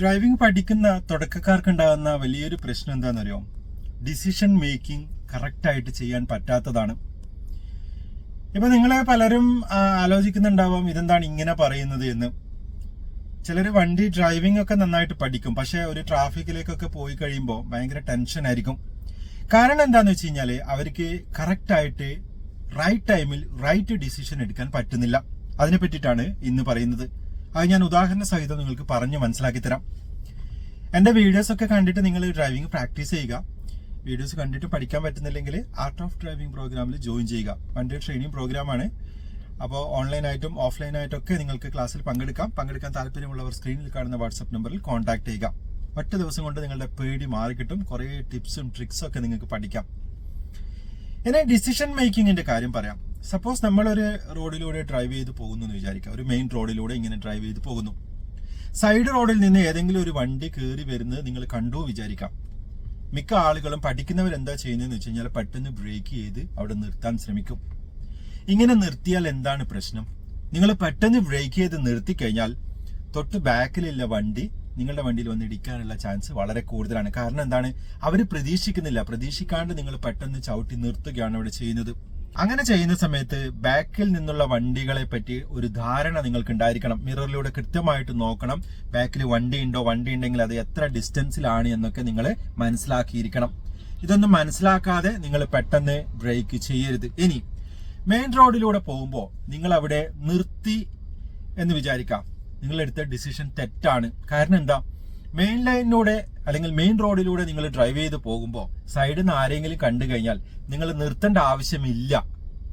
Driving പഠിക്കുന്ന തുടക്കക്കാർക്ക് ഉണ്ടാകുന്ന വലിയൊരു പ്രശ്നം എന്താണെന്നറിയോ? ഡിസിഷൻ മേക്കിംഗ് കറക്റ്റായിട്ട് ചെയ്യാൻ പറ്റാത്തതാണ്. ഇപ്പൊ നിങ്ങളെ പലരും ആലോചിക്കുന്നുണ്ടാവാം ഇതെന്താണ് ഇങ്ങനെ പറയുന്നത് എന്ന്. ചിലർ വണ്ടി ഡ്രൈവിംഗ് ഒക്കെ നന്നായിട്ട് പഠിക്കും പക്ഷേ ഒരു ട്രാഫിക്കിലേക്കൊക്കെ പോയി കഴിയുമ്പോൾ ഭയങ്കര ടെൻഷൻ ആയിരിക്കും. കാരണം എന്താണെന്ന് വെച്ച് കഴിഞ്ഞാൽ അവർക്ക് കറക്റ്റായിട്ട് റൈറ്റ് ടൈമിൽ റൈറ്റ് ഡിസിഷൻ എടുക്കാൻ പറ്റുന്നില്ല. അതിനെ പറ്റിയിട്ടാണ് ഇന്ന് പറയുന്നത്. അത് ഞാൻ ഉദാഹരണ സഹിതം നിങ്ങൾക്ക് പറഞ്ഞ് മനസ്സിലാക്കി തരാം. എന്റെ വീഡിയോസ് ഒക്കെ കണ്ടിട്ട് നിങ്ങൾ ഡ്രൈവിംഗ് പ്രാക്ടീസ് ചെയ്യുക. വീഡിയോസ് കണ്ടിട്ട് പഠിക്കാൻ പറ്റുന്നില്ലെങ്കിൽ ആർട്ട് ഓഫ് ഡ്രൈവിംഗ് പ്രോഗ്രാമിൽ ജോയിൻ ചെയ്യുക. ഡേ ട്രെയിനിങ് പ്രോഗ്രാമാണ് അപ്പോൾ ഓൺലൈനായിട്ടും ഓഫ്ലൈനായിട്ടും ഒക്കെ നിങ്ങൾക്ക് ക്ലാസ്സിൽ പങ്കെടുക്കാം. പങ്കെടുക്കാൻ താല്പര്യമുള്ളവർ സ്ക്രീനിൽ കാണുന്ന വാട്സ്ആപ്പ് നമ്പറിൽ കോൺടാക്ട് ചെയ്യുക. ഒറ്റ ദിവസം കൊണ്ട് നിങ്ങളുടെ പേടി മാറിക്കിട്ടും കുറേ ടിപ്സും ട്രിക്സും ഒക്കെ നിങ്ങൾക്ക് പഠിക്കാം. ഇനി ഡിസിഷൻ മേക്കിങ്ങിന്റെ കാര്യം പറയാം. സപ്പോസ് നമ്മളൊരു റോഡിലൂടെ ഡ്രൈവ് ചെയ്ത് പോകുന്നു എന്ന് വിചാരിക്കുക ഒരു മെയിൻ റോഡിലൂടെ ഇങ്ങനെ ഡ്രൈവ് ചെയ്ത് പോകുന്നു. സൈഡ് റോഡിൽ നിന്ന് ഏതെങ്കിലും ഒരു വണ്ടി കയറി വരുന്നത് നിങ്ങൾ കണ്ടു വിചാരിക്കാം. മിക്ക ആളുകളും പഠിക്കുന്നവർ എന്താ ചെയ്യുന്നതെന്ന് വെച്ച് കഴിഞ്ഞാൽ പെട്ടെന്ന് ബ്രേക്ക് ചെയ്ത് അവിടെ നിർത്താൻ ശ്രമിക്കും. ഇങ്ങനെ നിർത്തിയാൽ എന്താണ് പ്രശ്നം? നിങ്ങൾ പെട്ടെന്ന് ബ്രേക്ക് ചെയ്ത് നിർത്തി കഴിഞ്ഞാൽ തൊട്ട് ബാക്കിലുള്ള വണ്ടി നിങ്ങളുടെ വണ്ടിയിൽ വന്ന് ഇടിക്കാനുള്ള ചാൻസ് വളരെ കൂടുതലാണ്. കാരണം എന്താണ്? അവർ പ്രതീക്ഷിക്കുന്നില്ല. പ്രതീക്ഷിക്കാണ്ട് നിങ്ങൾ പെട്ടെന്ന് ചവിട്ടി നിർത്തുകയാണ് അവിടെ ചെയ്യുന്നത്. അങ്ങനെ ചെയ്യുന്ന സമയത്ത് ബാക്കിൽ നിന്നുള്ള വണ്ടികളെ പറ്റി ഒരു ധാരണ നിങ്ങൾക്ക് ഉണ്ടായിരിക്കണം മിററിലൂടെ കൃത്യമായിട്ട് നോക്കണം. ബാക്കിൽ വണ്ടി ഉണ്ടോ വണ്ടി ഉണ്ടെങ്കിൽ അത് എത്ര ഡിസ്റ്റൻസിലാണ് എന്നൊക്കെ നിങ്ങൾ മനസ്സിലാക്കിയിരിക്കണം. ഇതൊന്നും മനസ്സിലാക്കാതെ നിങ്ങൾ പെട്ടെന്ന് ബ്രേക്ക് ചെയ്യരുത്. ഇനി മെയിൻ റോഡിലൂടെ പോകുമ്പോൾ നിങ്ങൾ അവിടെ നിർത്തി എന്ന് വിചാരിക്കാം. നിങ്ങളെടുത്ത ഡിസിഷൻ തെറ്റാണ്. കാരണം എന്താ? മെയിൻ ലൈനിലൂടെ അല്ലെങ്കിൽ മെയിൻ റോഡിലൂടെ നിങ്ങൾ ഡ്രൈവ് ചെയ്ത് പോകുമ്പോൾ സൈഡിൽ നിന്ന് ആരെങ്കിലും കണ്ടു കഴിഞ്ഞാൽ നിങ്ങൾ നിർത്തേണ്ട ആവശ്യമില്ല.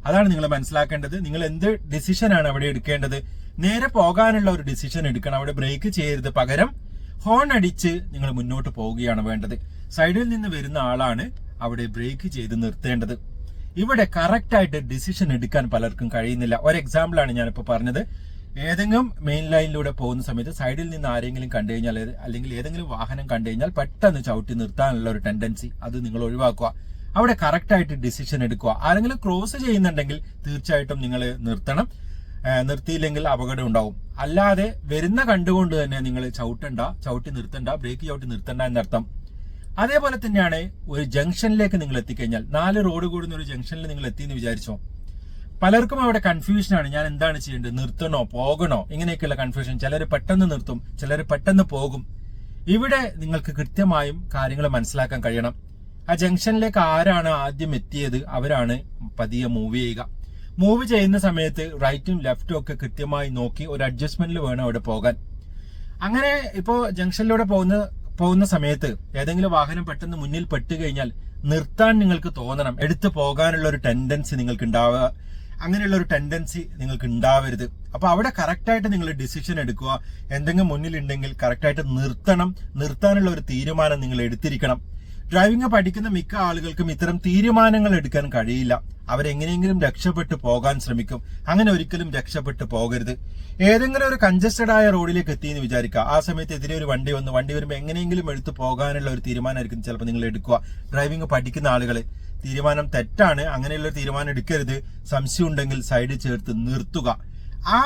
അതാണ് നിങ്ങൾ മനസ്സിലാക്കേണ്ടത്. നിങ്ങൾ എന്ത് ഡിസിഷനാണ് അവിടെ എടുക്കേണ്ടത്? നേരെ പോകാനുള്ള ഒരു ഡിസിഷൻ എടുക്കണം. അവിടെ ബ്രേക്ക് ചെയ്യരുത് പകരം ഹോൺ അടിച്ച് നിങ്ങൾ മുന്നോട്ട് പോവുകയാണ് വേണ്ടത്. സൈഡിൽ നിന്ന് വരുന്ന ആളാണ് അവിടെ ബ്രേക്ക് ചെയ്ത് നിർത്തേണ്ടത്. ഇവിടെ കറക്റ്റ് ആയിട്ട് ഡിസിഷൻ എടുക്കാൻ പലർക്കും കഴിയുന്നില്ല. ഒരു എക്സാമ്പിൾ ആണ് ഞാനിപ്പോ പറഞ്ഞത്. ഏതെങ്കിലും മെയിൻ ലൈനിലൂടെ പോകുന്ന സമയത്ത് സൈഡിൽ നിന്ന് ആരെങ്കിലും കണ്ടു കഴിഞ്ഞാൽ അല്ലെങ്കിൽ ഏതെങ്കിലും വാഹനം കണ്ടു കഴിഞ്ഞാൽ പെട്ടെന്ന് ചവിട്ടി നിർത്താനുള്ള ഒരു ടെൻഡൻസി അത് നിങ്ങൾ ഒഴിവാക്കുക. അവിടെ കറക്റ്റ് ആയിട്ട് ഡിസിഷൻ എടുക്കുക. ആരെങ്കിലും ക്രോസ് ചെയ്യുന്നുണ്ടെങ്കിൽ തീർച്ചയായിട്ടും നിങ്ങൾ നിർത്തണം. നിർത്തിയില്ലെങ്കിൽ അപകടം ഉണ്ടാവും. അല്ലാതെ വരുന്ന കണ്ടുകൊണ്ട് തന്നെ നിങ്ങൾ ചവിട്ടണ്ട ചവിട്ടി നിർത്തണ്ട ബ്രേക്ക് ചവിട്ടി നിർത്തണ്ട എന്നർത്ഥം. അതേപോലെ തന്നെയാണ് ഒരു ജംഗ്ഷനിലേക്ക് നിങ്ങൾ എത്തിക്കഴിഞ്ഞാൽ നാല് റോഡ് കൂടുന്ന ഒരു ജംഗ്ഷനിൽ നിങ്ങൾ എത്തിയെന്ന് വിചാരിച്ചോ? പലർക്കും അവിടെ കൺഫ്യൂഷൻ ആണ്. ഞാൻ എന്താണ് ചെയ്യേണ്ടത്? നിർത്തണോ? പോകണോ? ഇങ്ങനെയൊക്കെയുള്ള കൺഫ്യൂഷൻ ചിലർ പെട്ടെന്ന് നിർത്തും ചിലർ പെട്ടെന്ന് പോകും. ഇവിടെ നിങ്ങൾക്ക് കൃത്യമായും കാര്യങ്ങൾ മനസ്സിലാക്കാൻ കഴിയണം. ആ ജംഗ്ഷനിലേക്ക് ആരാണ് ആദ്യം എത്തിയത്? അവരാണ് പതിയെ മൂവ് ചെയ്യുക. മൂവ് ചെയ്യുന്ന സമയത്ത് റൈറ്റും ലെഫ്റ്റും ഒക്കെ കൃത്യമായി നോക്കി ഒരു അഡ്ജസ്റ്റ്മെന്റിൽ വേണം അവിടെ പോകാൻ. അങ്ങനെ ഇപ്പോൾ ജംഗ്ഷനിലൂടെ പോകുന്ന പോകുന്ന സമയത്ത് ഏതെങ്കിലും വാഹനം പെട്ടെന്ന് മുന്നിൽ പെട്ടുകഴിഞ്ഞാൽ നിർത്താൻ നിങ്ങൾക്ക് തോന്നണം. എടുത്തു പോകാനുള്ള ഒരു ടെൻഡൻസി നിങ്ങൾക്ക് ഉണ്ടാവുക അങ്ങനെയുള്ള ഒരു ടെൻഡൻസി നിങ്ങൾക്ക് ഉണ്ടാവരുത് അപ്പൊ അവിടെ കറക്റ്റായിട്ട് നിങ്ങൾ ഡിസിഷൻ എടുക്കുക. എന്തെങ്കിലും മുന്നിലുണ്ടെങ്കിൽ കറക്റ്റായിട്ട് നിർത്തണം. നിർത്താനുള്ള ഒരു തീരുമാനം നിങ്ങൾ എടുത്തിരിക്കണം. ഡ്രൈവിംഗ് പഠിക്കുന്ന മിക്ക ആളുകൾക്കും ഇത്തരം തീരുമാനങ്ങൾ എടുക്കാൻ കഴിയില്ല. അവരെങ്ങനെയെങ്കിലും രക്ഷപ്പെട്ടു പോകാൻ ശ്രമിക്കും. അങ്ങനെ ഒരിക്കലും രക്ഷപ്പെട്ടു പോകരുത്. ഏതെങ്കിലും ഒരു കൺജസ്റ്റഡ് ആയ റോഡിലേക്ക് എത്തിയെന്ന് വിചാരിക്കുക. ആ സമയത്ത് എതിരെ ഒരു വണ്ടി വന്ന്. വണ്ടി വരുമ്പോൾ എങ്ങനെയെങ്കിലും എടുത്തു പോകാനുള്ള ഒരു തീരുമാനമായിരിക്കും ചിലപ്പോൾ നിങ്ങൾ എടുക്കുക. ഡ്രൈവിംഗ് പഠിക്കുന്ന ആളുകൾ തീരുമാനം തെറ്റാണ്. അങ്ങനെയുള്ള തീരുമാനം എടുക്കരുത്. സംശയം ഉണ്ടെങ്കിൽ സൈഡിൽ ചേർത്ത് നിർത്തുക. ആ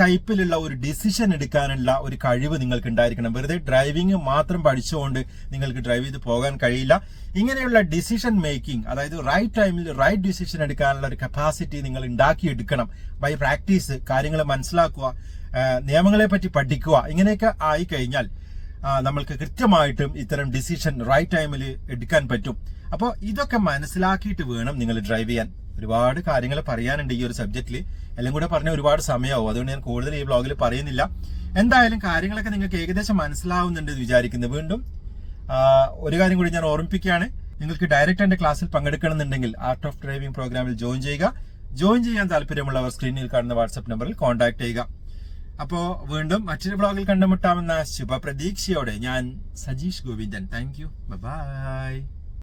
ടൈപ്പിലുള്ള ഒരു ഡിസിഷൻ എടുക്കാനുള്ള ഒരു കഴിവ് നിങ്ങൾക്ക് ഉണ്ടായിരിക്കണം വെറുതെ ഡ്രൈവിംഗ് മാത്രം പഠിച്ചുകൊണ്ട് നിങ്ങൾക്ക് ഡ്രൈവ് ചെയ്ത് പോകാൻ കഴിയില്ല. ഇങ്ങനെയുള്ള ഡിസിഷൻ മേക്കിംഗ് അതായത് റൈറ്റ് ടൈമിൽ റൈറ്റ് ഡിസിഷൻ എടുക്കാനുള്ള ഒരു കപ്പാസിറ്റി നിങ്ങൾ ഉണ്ടാക്കിയെടുക്കണം. ബൈ പ്രാക്ടീസ് കാര്യങ്ങൾ മനസ്സിലാക്കുക നിയമങ്ങളെ പറ്റി പഠിക്കുക ഇങ്ങനെയൊക്കെ ആയി കഴിഞ്ഞാൽ നമ്മൾക്ക് കൃത്യമായിട്ടും ഇത്തരം ഡിസിഷൻ റൈറ്റ് ടൈമിൽ എടുക്കാൻ പറ്റും. അപ്പോൾ ഇതൊക്കെ മനസ്സിലാക്കിയിട്ട് വേണം നിങ്ങൾ ഡ്രൈവ് ചെയ്യാൻ. ഒരുപാട് കാര്യങ്ങൾ പറയാനുണ്ട് ഈ ഒരു സബ്ജക്റ്റിൽ എല്ലാം കൂടെ പറഞ്ഞ ഒരുപാട് സമയമാവും അതുകൊണ്ട് ഞാൻ കൂടുതൽ ഈ ബ്ലോഗിൽ പറയുന്നില്ല. എന്തായാലും കാര്യങ്ങളൊക്കെ നിങ്ങൾക്ക് ഏകദേശം മനസ്സിലാവുന്നുണ്ട് എന്ന് വിചാരിക്കുന്നു. വീണ്ടും ഒരു കാര്യം കൂടി ഞാൻ ഓർമ്മിപ്പിക്കുകയാണ്. നിങ്ങൾക്ക് ഡയറക്റ്റ് എന്റെ ക്ലാസ്സിൽ പങ്കെടുക്കണമെന്നുണ്ടെങ്കിൽ ആർട്ട് ഓഫ് ഡ്രൈവിംഗ് പ്രോഗ്രാമിൽ ജോയിൻ ചെയ്യുക. ജോയിൻ ചെയ്യാൻ താല്പര്യമുള്ളവർ സ്ക്രീനിൽ കാണുന്ന വാട്സ്ആപ്പ് നമ്പറിൽ കോൺടാക്ട് ചെയ്യുക. അപ്പോൾ വീണ്ടും മറ്റൊരു ബ്ലോഗിൽ കണ്ടുമുട്ടാമെന്ന ശുഭപ്രതീക്ഷയോടെ ഞാൻ Sajeesh Govindan. Thank you bye